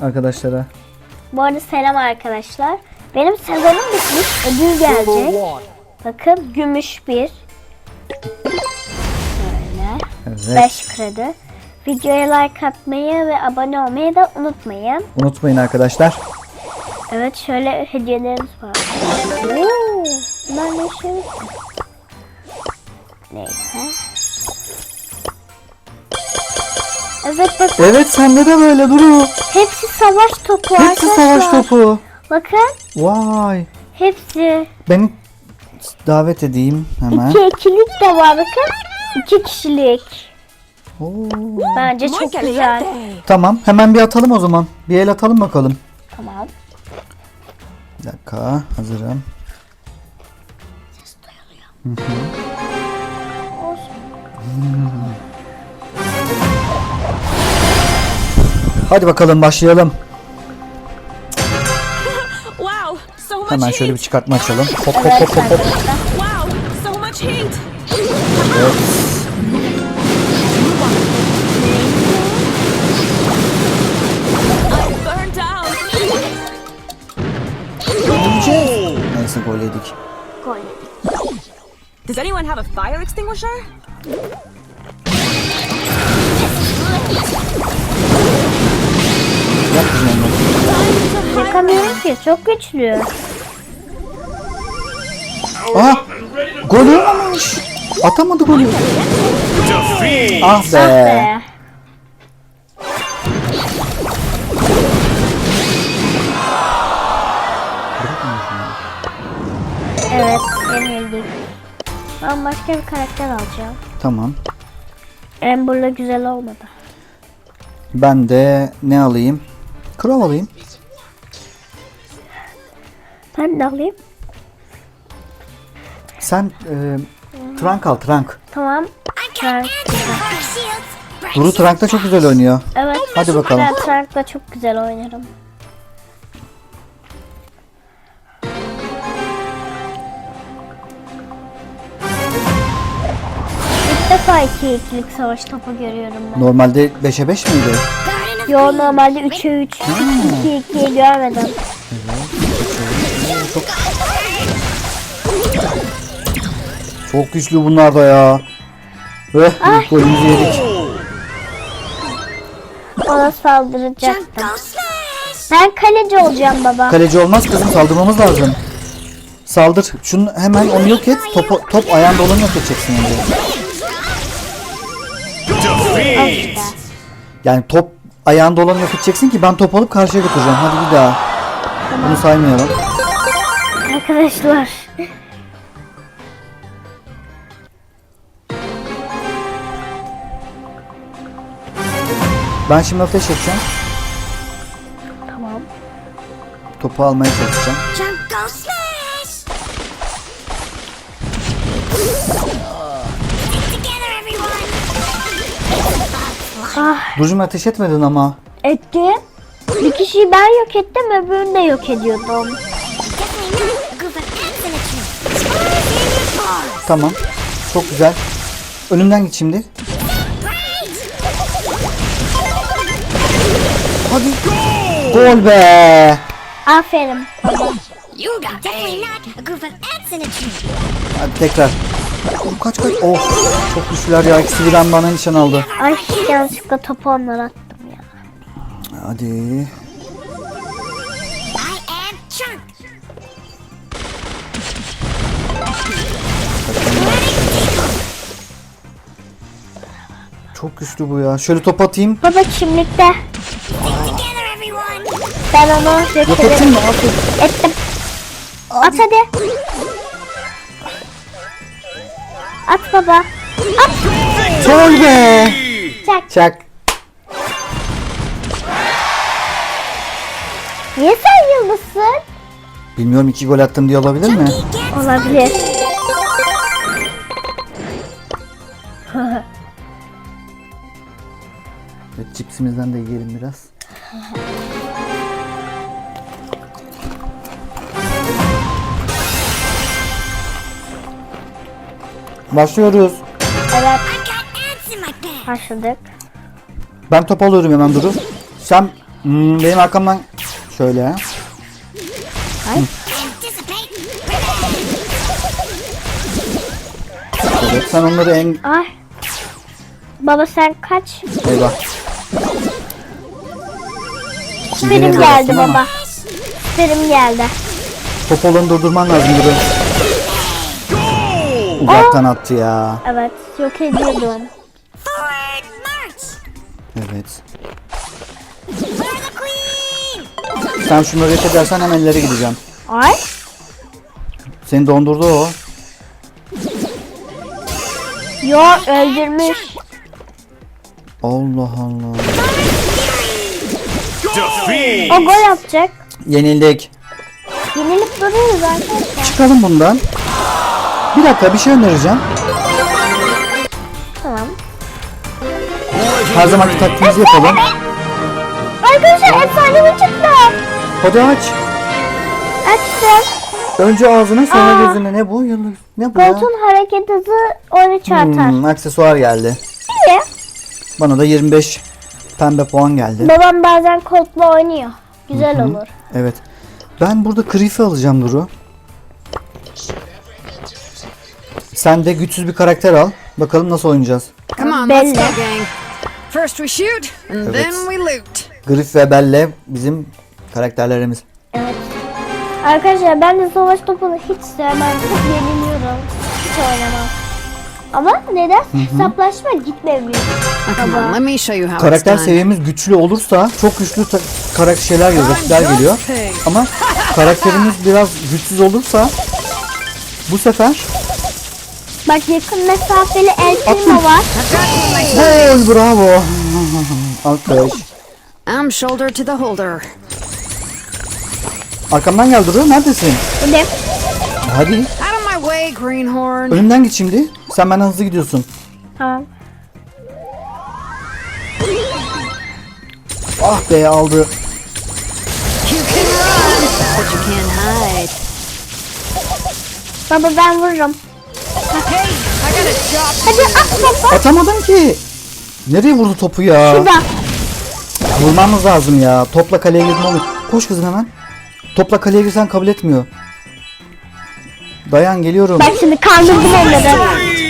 arkadaşlara. Bu arada selam arkadaşlar. Benim sezonum bitmiş. Ödül gelecek. Bakın gümüş bir. Böyle. Evet. 5 kredi. Videoya like atmayı ve abone olmayı da unutmayın. Unutmayın arkadaşlar. Evet şöyle hediyelerimiz var. Oo, ben şey... Neyse. Evet bakın Evet sende de böyle Duru. hepsi savaş topu Hepsi arkadaşlar. savaş topu. Bakın Vay. hepsi. Beni davet edeyim hemen. İki ikilik de var bakın. İki kişilik. Oo. Bence çok güzel. Tamam hemen bir atalım o zaman. Bir el atalım bakalım. Tamam. Bir dakika hazırım. Hadi bakalım başlayalım. Wow, so much Hemen şöyle bir çıkartma açalım. Hop hop hop hop hop. arkadaşlar. Wow, so much heat. Evet. Neyse gol yedik. Gol. Does anyone have a fire extinguisher? Yap kızım onları. Yakamıyorum ki çok güçlü. Aha! Gol olmamış. Atamadı golü. Ah be. Be. Evet, yenildik. Ben başka bir karakter alacağım. Tamam. Amber'la güzel olmadı. Ben de ne alayım? Crow alayım. Ben de alayım. Sen e, Trunk al Trunk. Tamam. Trank. Duru Trunk'ta çok güzel oynuyor. Evet. Hadi bakalım. Ben Trank'la çok güzel oynarım. İlk defa iki ikilik savaş topu görüyorum ben. Normalde 5'e 5 miydi? Yo normalde 3'e 3. 2 2'yi görmedim. Çok güçlü bunlar da ya. Ve ilk golümüzü yedik. Ona saldıracaktım. Ben kaleci olacağım baba. Kaleci olmaz kızım saldırmamız lazım. Saldır. Şunu hemen onu yok et. Topu, top ayağında olanı yok edeceksin önce. Yani top ayağında olanı yok edeceksin ki ben top alıp karşıya götüreceğim. Hadi bir daha. Bunu saymayalım. Arkadaşlar. Ben şimdi ateş edeceğim. Tamam. Topu almaya çalışacağım. Ah Durucum ateş etmedin ama. etti. Bir kişiyi ben yok ettim öbürünü de yok ediyordum. Tamam. Çok güzel. Önümden git şimdi. Hadi. Gol be. Aferin. Hadi tekrar. Kaç kaç. Oh. Çok güçlüler ya. İkisi birden bana nişan aldı. Ay yanlışlıkla topu onlara attım ya. Hadi. I am Chunk. Çok güçlü bu ya. Şöyle top atayım. Baba kimlikte. Ben onu yok Yok ettin ederim. mi? Aferin. Ettim. At hadi. At baba. Gol be. Çak. Çak. Niye sen yıldızsın? Bilmiyorum iki gol attım diye olabilir mi? Olabilir. Evet, cipsimizden de yiyelim biraz. Başlıyoruz. Evet başladık. Ben top alıyorum hemen Duru. Sen Hmm, benim arkamdan şöyle. Anticipate. Evet, sen onları en... Ay. Baba sen kaç? Eyvah. Benim geldi baba. Benim geldi. Popolarını durdurman lazım Duru. Uzaktan attı ya. Evet yok ediyordum. Evet. Sen şunları yok edersen hemen ileri gideceğim. Ay. Seni dondurdu o. Yo öldürmüş. Allah Allah. O gol atacak. Yenildik. Yenilip duruyoruz arkadaşlar. Çıkalım bundan. Bir dakika bir şey önereceğim. Tamam. Her zamanki taktiğimizi yapalım. Arkadaşlar efsanevi çıktı. Hadi aç. Açtım. Önce ağzına sonra Aa. gözüne. Ne bu? Yıldız. Ne bu ya? Koltuğun hareket hızı 13 artar. Hmm, aksesuar geldi. İyi. Bana da 25 pembe puan geldi. Babam bazen koltukla oynuyor. Güzel olur. Evet. Ben burada Creep'i alacağım Duru. Sen de güçsüz bir karakter al. Bakalım nasıl oynayacağız. Come on, let's go, gang. First we shoot, and then we loot. Griff ve Belle bizim karakterlerimiz. Evet. Arkadaşlar ben de savaş topunu hiç sevmem. Çok yeniliyorum. Hiç oynamam. Ama neden? Hesaplaşma gitmiyor. Oh, come on, let me show you how Karakter it's done. seviyemiz güçlü olursa çok güçlü ta- karakter şeyler geliyor, rakipler geliyor. Ama karakterimiz biraz güçsüz olursa bu sefer Bak yakın mesafeli el primo var. Gol bravo. Alkış. I'm shoulder to the holder. Arkamdan gel Duru. Neredesin? Ne? Hadi. Out of my way, greenhorn. Önümden git şimdi. Sen benden hızlı gidiyorsun. Tamam. Ah be aldı. You can run, but you can't hide. Baba ben vururum. Hadi at baba. Atamadın ki. Nereye vurdu topu ya? Şurada. Vurmamız lazım ya. Topla kaleye olmuyor. Koş kızım hemen. Topla kaleye girsen kabul etmiyor. Dayan geliyorum. Bak şimdi kandırdım onları.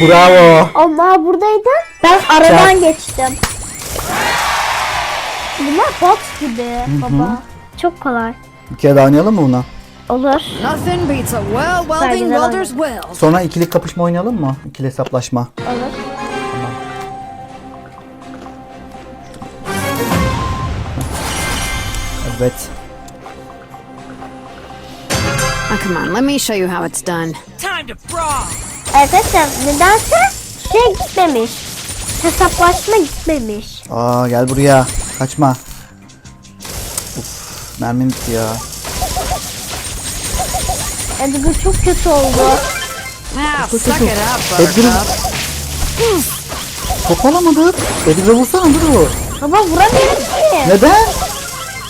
Bravo. Allah buradaydı. Ben aradan geçtim. Bunlar bot gibi baba. Çok kolay. Bir kere daha oynayalım mı buna? Olur. Nothing beats a well welding welder's weld. Sonra ikili kapışma oynayalım mı? İkili hesaplaşma. Olur. Evet. Oh, come on, let me show you how it's done. Time to brawl. Arkadaşlar nedense şey gitmemiş. Hesaplaşma gitmemiş. Aa gel buraya. Kaçma. Uf, mermim bitti ya. Edgar çok kötü oldu. Edgar'ı buttercup. top alamadık. Edgar'a vursana Duru. Baba vuramıyorum ki. Neden?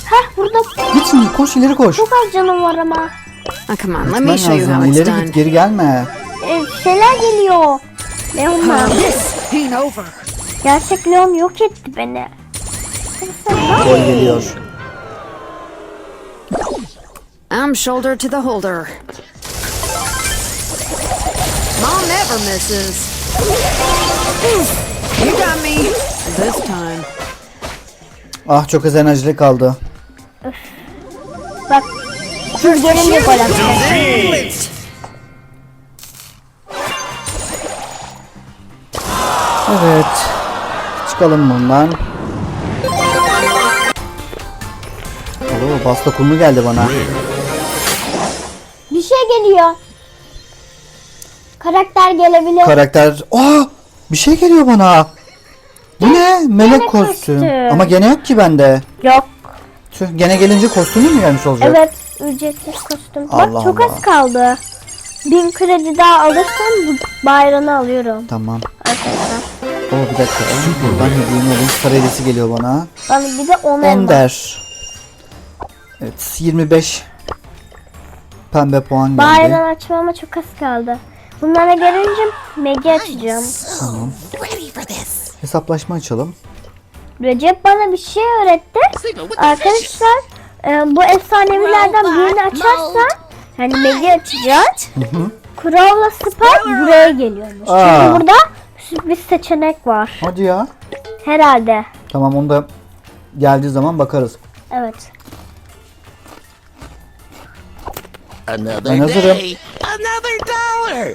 Heh burada Git şimdi koş ileri koş. çok az canım var ama. Oh, come on, let Gitmen me show you how lazım. it's İleri done. git geri gelme. Ee, şeyler geliyor. Leonlar. This ain't over. Gerçek Leon yok etti beni. Gol geliyor. I'm shoulder to the holder. Mom never misses. You got me this time. Ah çok az enerjili kaldı. Bak. Atacak. Loot. Evet. Çıkalım bundan. Oo, basta kumlu geldi bana. Bir şey geliyor. Karakter gelebilir. Karakter... Aa! Bir şey geliyor bana. Bu ne? Melek kostüm. kostüm. Ama gene yok ki bende. Yok. Tüh, gene gelince kostümü mü gelmiş olacak? Evet. Ücretsiz kostüm. Allah Bak çok Allah. az kaldı. Bin kredi daha alırsam bu bayrağını alıyorum. Tamam. Arkadaşlar. Oo bir dakika. Buradan hediyemi alayım. Star hediyesi geliyor bana. Bana bir de 10 elma. Ender. Evet 25 pembe puan geldi. Bayrağı açmama çok az kaldı. Bunlara gelince Megi açacağım. So ready for this. Hesaplaşma açalım. Recep bana bir şey öğretti. Arkadaşlar e, bu efsanevilerden birini açarsan yani Megi açacağız. Crow'la Spike buraya geliyormuş. Aa. Çünkü burada sürpriz seçenek var. Hadi ya. Herhalde. Tamam onu da geldiği zaman bakarız. Evet. Another Ben hazırım. day, another dollar.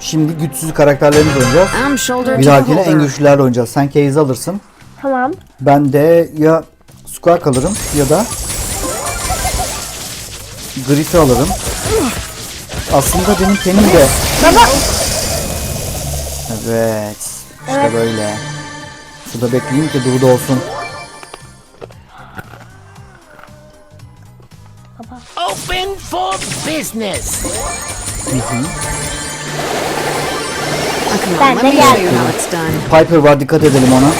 Şimdi güçsüz karakterlerimizi oynayacağız. Bir dahakine en güçlülerle oynayacağız. Sen Case'i alırsın. Tamam. Ben de ya Squawk alırım ya da Griff'i alırım. Aslında benim tenim de... Evet. İşte Evet. böyle. Şurada bekleyeyim ki Duru'da olsun. Open for business. Ben de geldim. Piper var dikkat edelim ona.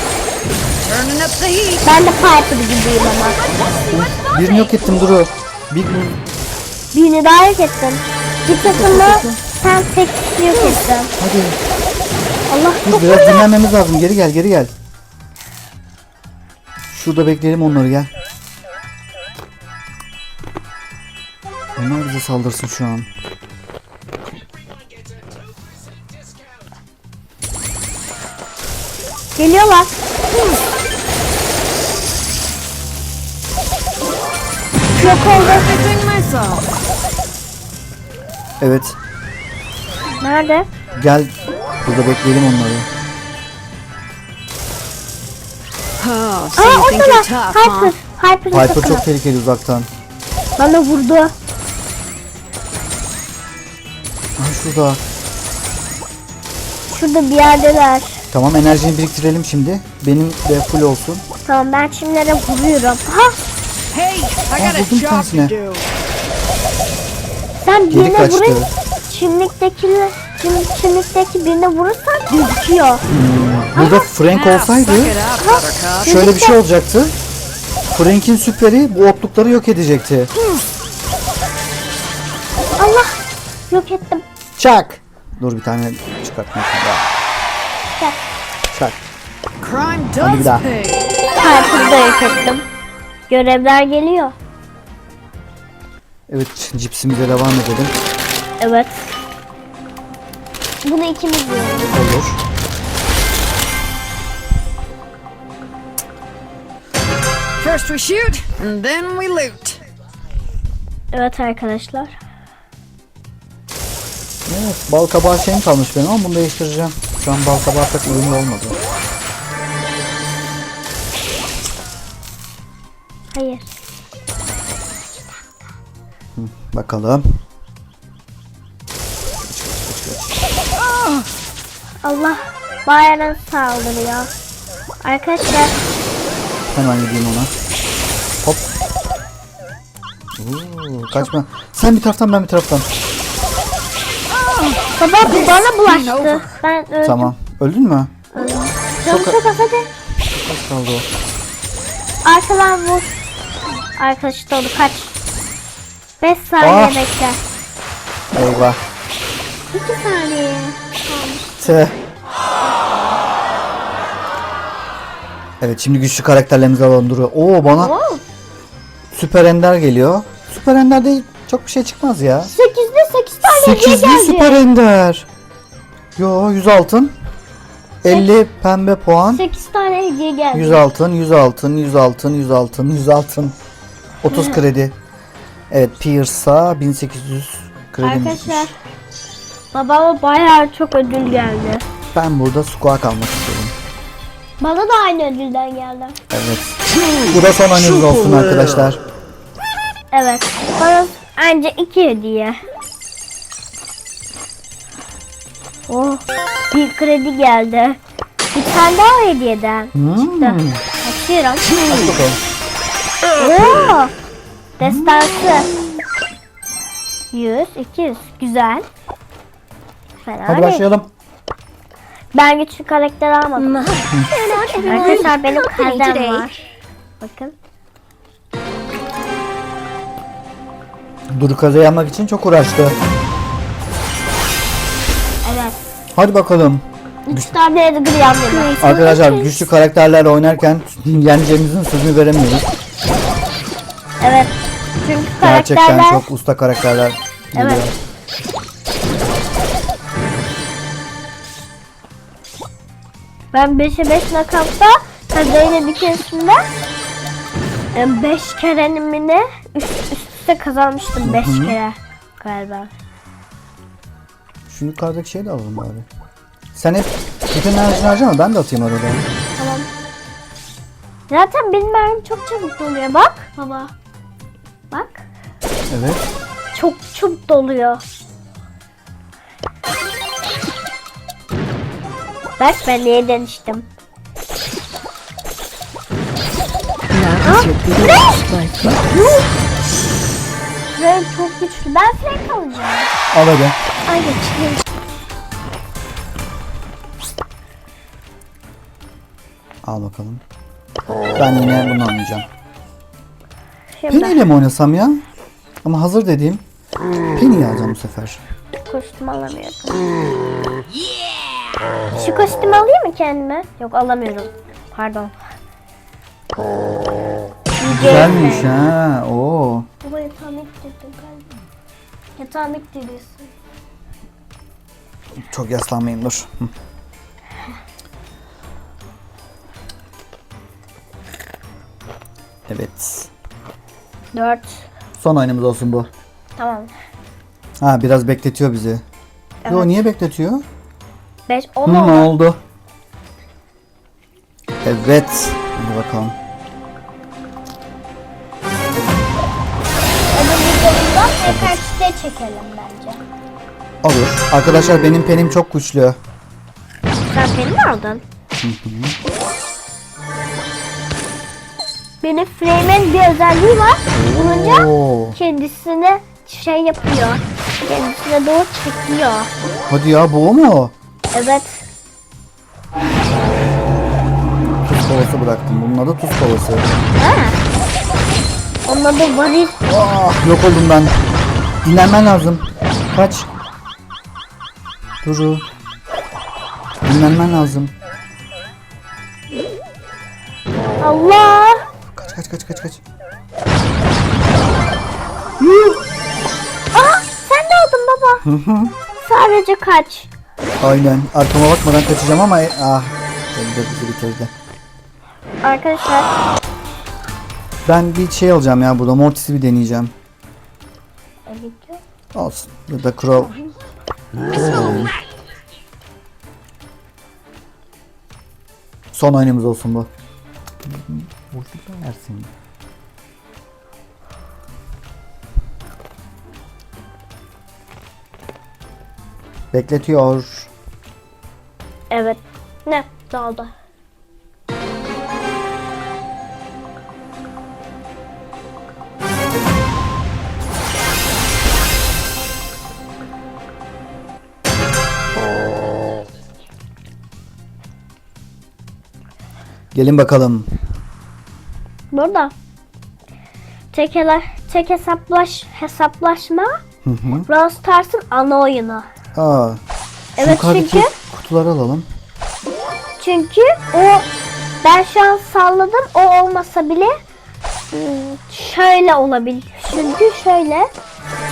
Ben de Piper gibiyim ama. Birini yok ettim Duru. Bir Birini daha yok ettim. Bir takımda sen tek kişi yok ettin. Hadi. Allah Dur çok biraz dinlenmemiz lazım. Geri gel geri gel. Şurada bekleyelim onları gel. Onlar bize saldırsın şu an. Geliyorlar. Yok oldu. Evet. Nerede? Gel. Burada bekleyelim onları. Oh, so Aa tough, Hyper. Piper takımı. çok tehlikeli uzaktan. Bana vurdu. Ha şurada. Şurada bir yerdeler. Tamam enerjini biriktirelim şimdi. Benim de full olsun. Tamam ben şimdilere vuruyorum. Ha Hey, I got a job to do. Sen Geri birine kaçtı. vurun. Çimliktekiyle çim, çimlikteki birine vurursan gözüküyor. Burada Frank olsaydı şöyle bir şey olacaktı. Frank'in süperi bu otlukları yok edecekti. Allah yok ettim. Çak. Dur bir tane çıkartmak daha. Gel. Çak. Crime Hadi bir daha. da yok ettim. Görevler geliyor. Evet cipsimize devam edelim. Evet. Bunu ikimiz yiyoruz. Olur. First we shoot, and then we loot. Evet arkadaşlar. Evet bal kabağı şeyim kalmış benim ama bunu değiştireceğim. Şu an bal kabağı pek uyumlu olmadı. Bakalım. Allah bayağı saldırıyor. Arkadaşlar Hemen gideyim ona. Hop. Oo, kaçma. Sen bir taraftan ben bir taraftan. baba bu bana bulaştı. Ben öldüm. Tamam. Öldün mü? Canım çok az hadi. Kaç kaldı o? Arkadan vur. Arkadaşı dolu kaç. 5 saniye Ah. bekle. Eyvah. 2 saniye. Tüh. Evet şimdi güçlü karakterlerimizi alalım. Oo bana Oo. Süper Ender geliyor. Süper Ender'de çok bir şey çıkmaz ya. 8'de 8 tane hediye 8'li geldi. Süper Ender. Yo 100 altın. 50 pembe puan. 8 tane hediye geldi. 100 altın, 100 altın, 100 altın, 100 altın, 100 altın. 30 kredi. Evet Pierce'a 1800 kredi. Arkadaşlar babama bayağı çok ödül geldi. Ben burada squawk almak istiyorum. Bana da aynı ödülden geldi. Evet. Bu da son oyunumuz olsun arkadaşlar. Evet. Bana anca 2 hediye. Oh. Bir kredi geldi. Bir tane daha hediyeden. Hmm. Açıyorum. Hadi bakalım. Oo. Destansı. 100, 200. Güzel. Fena Hadi başlayalım. Ben güçlü karakter almadım. Arkadaşlar benim kalbim var. Bakın. Duru kazayı için çok uğraştı. Evet. Hadi bakalım. Üç tane Edgar yandı. Arkadaşlar güçlü karakterlerle oynarken yeneceğimizin sözünü veremiyoruz. Evet. Çünkü Gerçekten karakterler çok usta karakterler geliyor. Evet. ben 5'e 5 nakavta Kadeyle bir keresinde 5 kere mi ne üst, üst üste kazanmıştım 5 kere galiba. Şu yukarıdaki şeyi de alalım bari. Sen hep bütün enerjini harcama ben de atayım arada. Tamam. Zaten benim mermim çok çabuk doluyor bak baba. Bak. Evet. Çok çabuk doluyor. Bak ben your biggest life. Frank çok güçlü. Ben Frank alacağım. Al hadi. Ay geçeyim. Al bakalım. Ben yine bunu oynayacağım. Penny ile mi oynasam ya? Ama hazır dediğim Penny'yi alacağım bu sefer. kostüm alamıyorum. Şu kostümü alayım mı kendime? Yok alamıyorum. Pardon. Güzelmiş ha. Oo. Baba yatağımı ittirdin galiba. Yatağımı ittiriyorsun. Çok yaslanmayayım dur. Hı. Evet. Dört. Son oyunumuz olsun bu. Tamam. Ha biraz bekletiyor bizi. Yo Evet. niye bekletiyor? Beş. Hı, On ne oldu. oldu? Evet. Hadi bakalım. Öbür tekrar çite çekelim bence. Olur. Arkadaşlar benim penim çok güçlü. Sen beni mi aldın? Benim Frame'in bir özelliği var. Bulunca Oo. kendisine şey yapıyor. Kendisine doğru çekiyor. Hadi ya bu o mu? Evet. Tuz kovası bıraktım. Bunun adı tuz kovası. Ha. Onun adı varil. Ah, yok oldum ben. Dinlenmen lazım. Kaç. Duru. Dinlenmen lazım. Allah. Kaç kaç kaç kaç. Aa, sen de aldın baba. Sadece kaç. Aynen. Arkama bakmadan kaçacağım ama e- ah. Elde bizi bitirdi. Arkadaşlar Ben bir şey alacağım ya burada. Mortis'i bir deneyeceğim. video. Olsun. Ya da Crow. Son oyunumuz olsun bu. Versin. Bekletiyor. Evet. Ne? Daldı. Gelin bakalım. Burada. Tek, hele, tek hesaplaş, hesaplaşma Hı hı. Brawl Stars'ın ana oyunu. Aa, Evet çünkü kutuları alalım. çünkü o ben şu an salladım o olmasa bile hmm, şöyle olabilir. Çünkü şöyle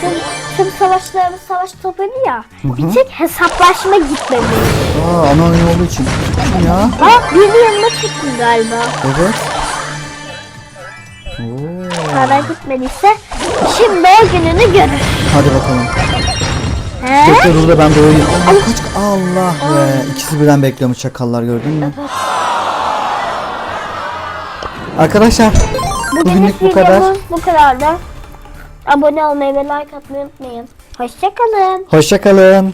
tüm, tüm savaşlarımız savaş topuydu ya. Bir tek hesaplaşma gitmedi. Aa, ana oyun olduğu için. Ya? Aa bir yanına çıktım galiba. Evet. Para gitmediyse şimdi o gününü görür. Hadi bakalım. He? Tekrar burada ben doğru Allah kaç Allah be. İkisi birden bekliyormuş çakallar gördün mü? Arkadaşlar bugünlük bu kadar. bu kadar da. Abone olmayı ve like atmayı unutmayın. Hoşçakalın. Hoşçakalın.